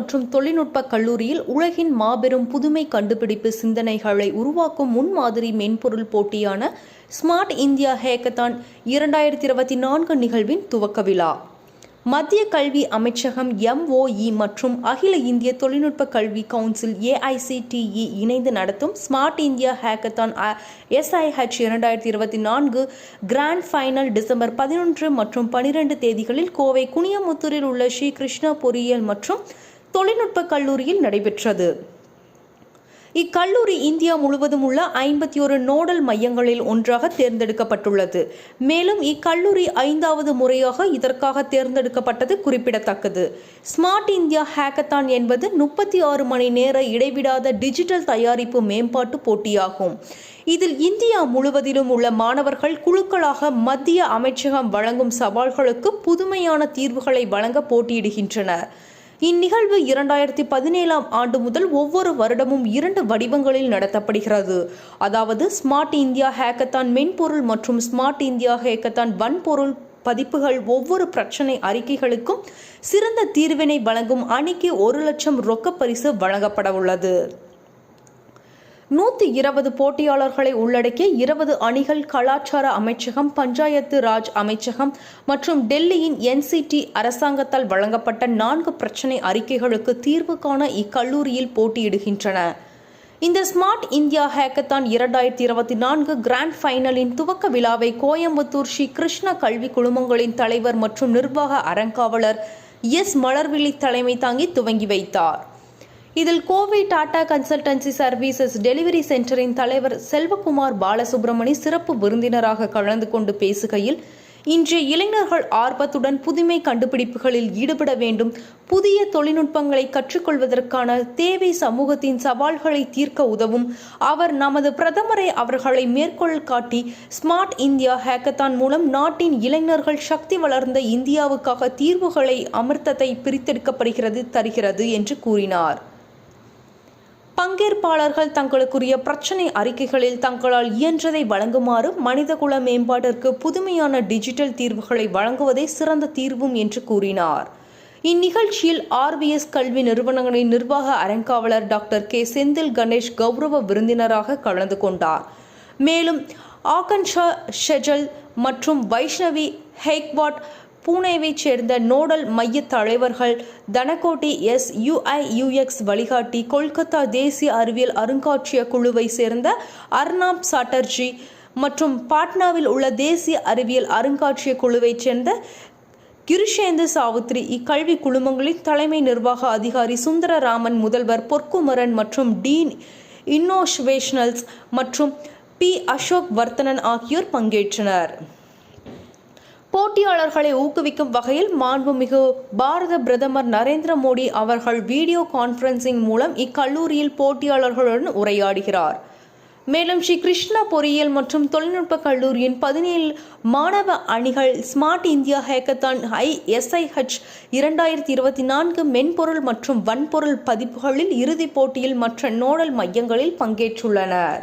மற்றும் தொழில்நுட்ப கல்லூரியில் உலகின் மாபெரும் புதுமை கண்டுபிடிப்பு சிந்தனைகளை உருவாக்கும் முன்மாதிரி மென்பொருள் போட்டியான ஸ்மார்ட் இந்தியா ஹேக்கத்தான் இரண்டாயிரத்தி இருபத்தி நான்கு நிகழ்வின் துவக்க விழா. மத்திய கல்வி அமைச்சகம் எம்ஓஇ மற்றும் அகில இந்திய தொழில்நுட்ப கல்வி கவுன்சில் ஏஐசிடிஇ இணைந்து நடத்தும் ஸ்மார்ட் இந்தியா ஹேக்கத்தான் எஸ்ஐஹெச் இரண்டாயிரத்தி இருபத்தி நான்கு கிராண்ட் ஃபைனல் டிசம்பர் பதினொன்று மற்றும் பனிரெண்டு தேதிகளில் கோவை குனியமுத்தூரில் உள்ள ஸ்ரீ கிருஷ்ணா பொறியியல் மற்றும் தொழில்நுட்ப கல்லூரியில் நடைபெற்றது. இக்கல்லூரி இந்தியா முழுவதும் உள்ள ஐம்பத்தி ஒரு நோடல் மையங்களில் ஒன்றாக தேர்ந்தெடுக்கப்பட்டுள்ளது. மேலும் இக்கல்லூரி ஐந்தாவது முறையாக இதற்காக தேர்ந்தெடுக்கப்பட்டது குறிப்பிடத்தக்கது. ஸ்மார்ட் இந்தியா ஹேக்கத்தான் என்பது முப்பத்தி ஆறு மணி நேர இடைவிடாத டிஜிட்டல் தயாரிப்பு மேம்பாட்டு போட்டியாகும். இதில் இந்தியா முழுவதிலும் உள்ள மாணவர்கள் குழுக்களாக மத்திய அமைச்சகம் வழங்கும் சவால்களுக்கு புதுமையான தீர்வுகளை வழங்க போட்டியிடுகின்றனர். இந்நிகழ்வு இரண்டாயிரத்தி பதினேழாம் ஆண்டு முதல் ஒவ்வொரு வருடமும் இரண்டு வடிவங்களில் நடத்தப்படுகிறது. அதாவது ஸ்மார்ட் இந்தியா ஹேக்கத்தான் மென்பொருள் மற்றும் ஸ்மார்ட் இந்தியா ஹேக்கத்தான் வன்பொருள் பதிப்புகள் ஒவ்வொரு பிரச்சனை அறிக்கைகளுக்கும் சிறந்த தீர்வினை வழங்கும் அணிக்கு ஒரு லட்சம் ரொக்க பரிசு வழங்கப்பட உள்ளது நூற்றி இருபது போட்டியாளர்களை உள்ளடக்கிய இருபது அணிகள் கலாச்சார அமைச்சகம் பஞ்சாயத்து ராஜ் அமைச்சகம் மற்றும் டெல்லியின் என்சிடி அரசாங்கத்தால் வழங்கப்பட்ட நான்கு பிரச்சினை அறிக்கைகளுக்கு தீர்வு காண இக்கல்லூரியில் போட்டியிடுகின்றன. இந்த ஸ்மார்ட் இந்தியா ஹேக்கத்தான் இரண்டாயிரத்தி இருபத்தி நான்கு கிராண்ட் ஃபைனலின் துவக்க விழாவை கோயம்புத்தூர் ஸ்ரீ கிருஷ்ண கல்வி குழுமங்களின் தலைவர் மற்றும் நிர்வாக அறங்காவலர் எஸ் மலர்விழி தலைமை தாங்கி துவங்கி வைத்தார். இதில் Kovai Tata consultancy services delivery சென்டரின் தலைவர் செல்வகுமார் பாலசுப்ரமணி சிறப்பு விருந்தினராக கலந்து கொண்டு பேசுகையில் இன்றைய இளைஞர்கள் ஆர்வத்துடன் புதுமை கண்டுபிடிப்புகளில் ஈடுபட வேண்டும் புதிய தொழில்நுட்பங்களை கற்றுக்கொள்வதற்கான தேவை சமூகத்தின் சவால்களை தீர்க்க உதவும் அவர் நமது பிரதமரை அவர்களை மேற்கோள் காட்டி ஸ்மார்ட் இந்தியா ஹேக்கத்தான் மூலம் நாட்டின் இளைஞர்கள் சக்தி வளர்ந்த இந்தியாவுக்காக தீர்வுகளை அமிர்தத்தை பிரித்தெடுக்கப்படுகிறது தருகிறது என்று கூறினார். பங்கேற்பாளர்கள் தங்களுக்குரிய பிரச்சனை அறிக்கைகளில் தங்களால் இயன்றதை வழங்குமாறு மனிதகுல மேம்பாட்டிற்கு புதுமையான டிஜிட்டல் தீர்வுகளை வழங்குவதே சிறந்த தீர்வும் என்று கூறினார். இந்நிகழ்ச்சியில் ஆர்பிஎஸ் கல்வி நிறுவனங்களின் நிர்வாக அறங்காவலர் டாக்டர் கே. செந்தில் கணேஷ் கௌரவ விருந்தினராக கலந்து கொண்டார். மேலும் ஆகன்ஷா ஷெஜல் மற்றும் வைஷ்ணவி ஹெக்வாட் பூனேவைச் சேர்ந்த நோடல் மைய தலைவர்கள் தனகோட்டி எஸ் யுஐயுஎக்ஸ் வழிகாட்டி கொல்கத்தா தேசிய அறிவியல் அருங்காட்சியக குழுவை சேர்ந்த அர்னாப் சாட்டர்ஜி மற்றும் பாட்னாவில் உள்ள தேசிய அறிவியல் அருங்காட்சியக குழுவைச் சேர்ந்த கிருஷேந்து சாவுத்ரி இக்கல்வி குழுமங்களின் தலைமை நிர்வாக அதிகாரி சுந்தரராமன் முதல்வர் பொற்குமரன் மற்றும் டீன் இன்னோஷ்வேஷனல்ஸ் மற்றும் பி அசோக் வர்த்தனன் ஆகியோர் பங்கேற்றனர். போட்டியாளர்களை ஊக்குவிக்கும் வகையில் மாண்புமிகு பாரத பிரதமர் நரேந்திர மோடி அவர்கள் வீடியோ கான்ஃபரன்சிங் மூலம் இக்கல்லூரியில் போட்டியாளர்களுடன் உரையாடுகிறார். மேலும் ஸ்ரீ கிருஷ்ணா பொறியியல் மற்றும் தொழில்நுட்ப கல்லூரியின் பதினேழு மாணவ அணிகள் ஸ்மார்ட் இந்தியா ஹேக்கத்தான் ஐ எஸ்ஐஹெச் இரண்டாயிரத்தி இருபத்தி நான்கு மென்பொருள் மற்றும் வன்பொருள் பதிப்புகளில் இறுதிப் போட்டியில் மற்ற நோடல் மையங்களில் பங்கேற்றுள்ளனர்.